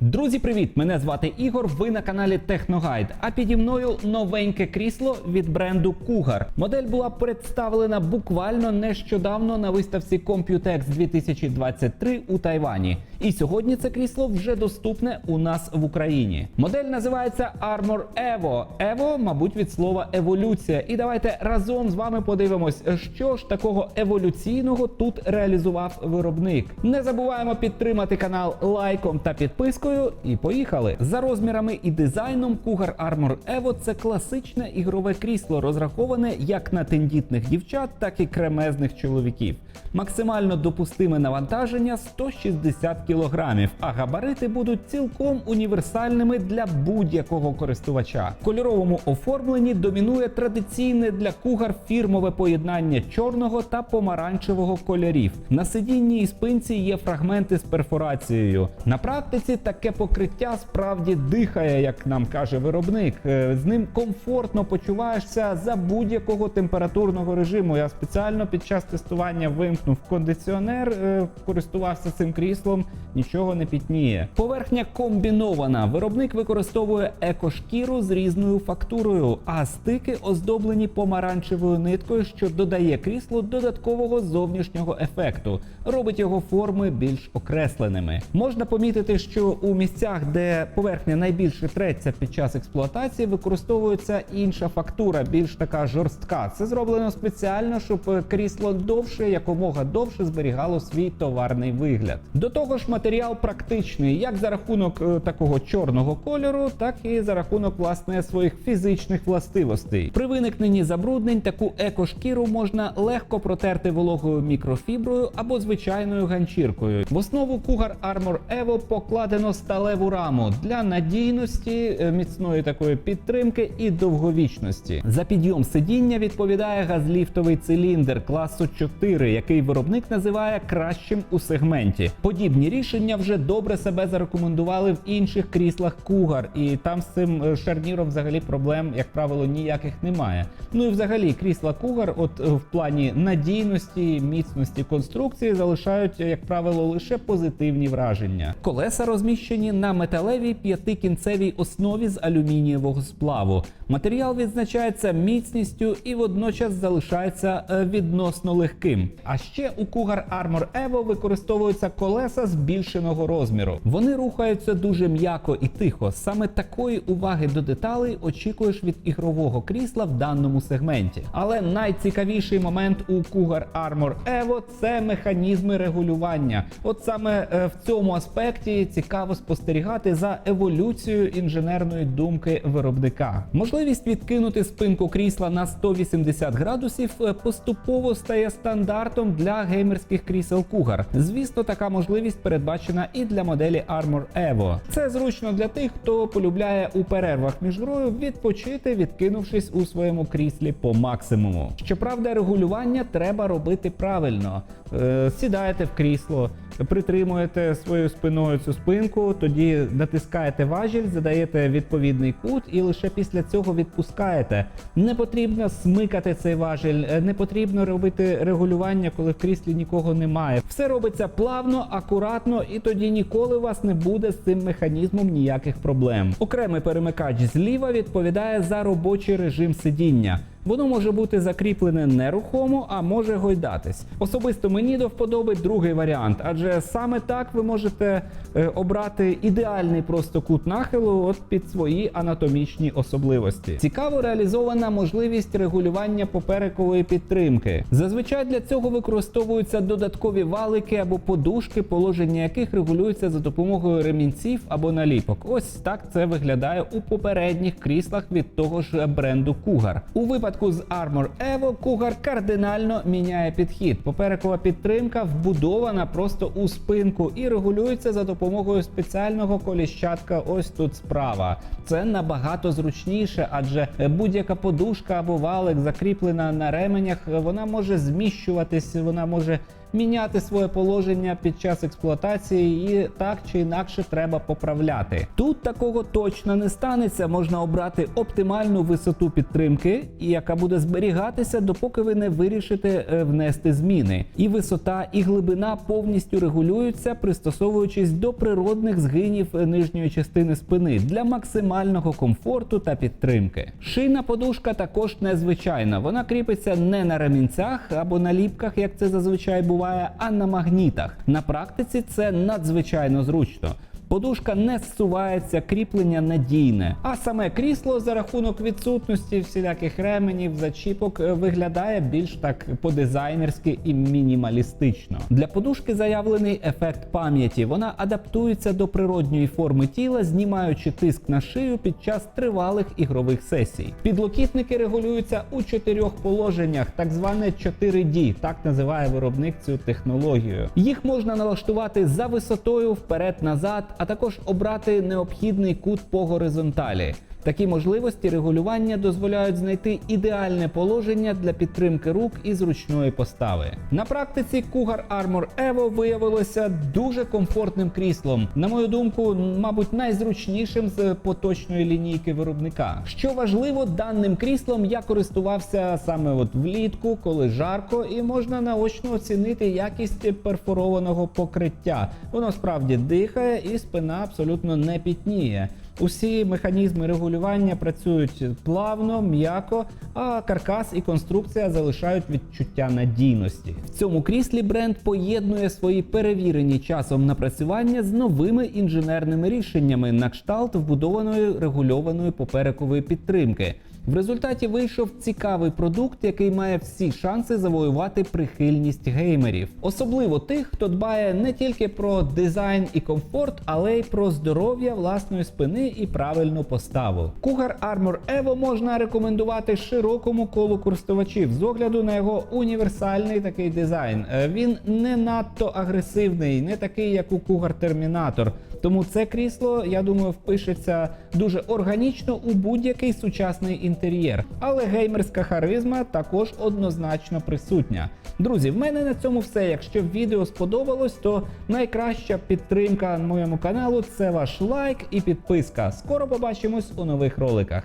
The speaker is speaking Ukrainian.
Друзі, привіт! Мене звати Ігор. Ви на каналі Техногайд. А піді мною новеньке крісло від бренду Cougar. Модель була представлена буквально нещодавно на виставці Computex 2023 у Тайвані. І сьогодні це крісло вже доступне у нас в Україні. Модель називається Armor Evo. Evo, мабуть, від слова еволюція. І давайте разом з вами подивимось, що ж такого еволюційного тут реалізував виробник. Не забуваємо підтримати канал лайком та підпискою. І поїхали. За розмірами і дизайном Cougar Armor Evo це класичне ігрове крісло, розраховане як на тендітних дівчат, так і кремезних чоловіків. Максимально допустиме навантаження 160 кг, а габарити будуть цілком універсальними для будь-якого користувача. В кольоровому оформленні домінує традиційне для Cougar фірмове поєднання чорного та помаранчевого кольорів. На сидінні і спинці є фрагменти з перфорацією. На практиці таке покриття справді дихає, як нам каже виробник. Е, З ним комфортно почуваєшся за будь-якого температурного режиму. Я спеціально під час тестування вимкнув кондиціонер, е, користувався цим кріслом, нічого не пітніє. Поверхня комбінована. Виробник використовує екошкіру з різною фактурою, а стики оздоблені помаранчевою ниткою, що додає кріслу додаткового зовнішнього ефекту, робить його форми більш окресленими. Можна помітити, що у місцях, де поверхня найбільше треться під час експлуатації, використовується інша фактура, більш така жорстка. Це зроблено спеціально, щоб крісло довше, якомога довше зберігало свій товарний вигляд. До того ж, матеріал практичний, як за рахунок е, такого чорного кольору, так і за рахунок власне своїх фізичних властивостей. При виникненні забруднень таку екошкіру можна легко протерти вологою мікрофіброю або звичайною ганчіркою. В основу Cougar Armor Evo покладено сталеву раму для надійності, е, міцної такої підтримки і довговічності. За підйом сидіння відповідає газліфтовий циліндр класу 4, який виробник називає кращим у сегменті. Подібні рішення вже добре себе зарекомендували в інших кріслах Cougar, і там з цим е, шарніром взагалі проблем, як правило, ніяких немає. Ну і взагалі крісла Cougar, от е, в плані надійності, міцності конструкції залишають, як правило, лише позитивні враження. Колеса розміщені на металевій п'ятикінцевій основі з алюмінієвого сплаву. Матеріал відзначається міцністю і водночас залишається е, відносно легким. А ще у Cougar Armor Evo використовуються колеса збільшеного розміру. Вони рухаються дуже м'яко і тихо. Саме такої уваги до деталей очікуєш від ігрового крісла в даному сегменті. Але найцікавіший момент у Cougar Armor Evo – це механізми регулювання. От саме е, в цьому аспекті цікаво спостерігати за еволюцією інженерної думки виробника. Можливість відкинути спинку крісла на 180 градусів е, поступово стає стандартом для геймерських крісел Cougar. Звісно, така можливість передбачена і для моделі Armor Evo. Це зручно для тих, хто полюбляє у перервах між грою відпочити, відкинувшись у своєму кріслі по максимуму. Щоправда, регулювання треба робити правильно. Е, сідаєте в крісло, притримуєте своєю спиною цю спинку, тоді натискаєте важіль, задаєте відповідний кут і лише після цього відпускаєте. Не потрібно смикати цей важіль, е, не потрібно робити регулювання, коли в кріслі нікого немає. Все робиться плавно, акуратно, і тоді ніколи у вас не буде з цим механізмом ніяких проблем. Окремий перемикач зліва відповідає за робочий режим сидіння. Воно може бути закріплене нерухомо, а може гойдатись. Особисто мені до вподоби другий варіант, адже саме так ви можете е, обрати ідеальний просто кут нахилу от під свої анатомічні особливості. Цікаво реалізована можливість регулювання поперекової підтримки. Зазвичай для цього використовуються додаткові валики або подушки, положення яких регулюються за допомогою ремінців або наліпок. Ось так це виглядає у попередніх кріслах від того ж бренду Cougar. У випадку з Armor Evo Cougar кардинально міняє підхід. Поперекова підтримка вбудована просто у спинку і регулюється за допомогою спеціального коліщатка. Ось тут справа. Це набагато зручніше, адже будь-яка подушка або валик закріплена на ременях, вона може зміщуватись, вона може міняти своє положення під час експлуатації, і так чи інакше треба поправляти. Тут такого точно не станеться. Можна обрати оптимальну висоту підтримки, яка буде зберігатися, допоки ви не вирішите е, внести зміни. І висота, і глибина повністю регулюються, пристосовуючись до природних згинів е, нижньої частини спини для максимального комфорту та підтримки. Шийна подушка також незвичайна. Вона кріпиться не на ремінцях або на ліпках, як це зазвичай буває, а на магнітах. На практиці це надзвичайно зручно. Подушка не зсувається, кріплення надійне. А саме крісло за рахунок відсутності всіляких ременів, зачіпок е, виглядає більш так по-дизайнерськи і мінімалістично. Для подушки заявлений ефект пам'яті. Вона адаптується до природньої форми тіла, знімаючи тиск на шию під час тривалих ігрових сесій. Підлокітники регулюються у чотирьох положеннях, так зване 4D, так називає виробник цю технологію. Їх можна налаштувати за висотою вперед-назад, а також обрати необхідний кут по горизонталі. Такі можливості регулювання дозволяють знайти ідеальне положення для підтримки рук і зручної постави. На практиці Cougar Armor Evo виявилося дуже комфортним кріслом. На мою думку, мабуть, найзручнішим з поточної лінійки виробника. Що важливо, даним кріслом я користувався саме от влітку, коли жарко, і можна наочно оцінити якість перфорованого покриття. Воно справді дихає і спина абсолютно не пітніє. Усі механізми регулювання працюють плавно, м'яко, а каркас і конструкція залишають відчуття надійності. В цьому кріслі бренд поєднує свої перевірені часом напрацювання з новими інженерними рішеннями на кшталт вбудованої регульованої поперекової підтримки. В результаті вийшов цікавий продукт, який має всі шанси завоювати прихильність геймерів, особливо тих, хто дбає не тільки про дизайн і комфорт, але й про здоров'я власної спини і правильну поставу. Cougar Armor Evo можна рекомендувати широкому колу користувачів з огляду на його універсальний такий дизайн. Е, Він не надто агресивний, не такий, як у Terminator. Тому це крісло, я думаю, впишеться дуже органічно у будь-який сучасний інтер'єр. Але геймерська харизма також однозначно присутня. Друзі, в мене на цьому все. Якщо відео сподобалось, то найкраща підтримка моєму каналу це ваш лайк і підписка. Скоро побачимось у нових роликах.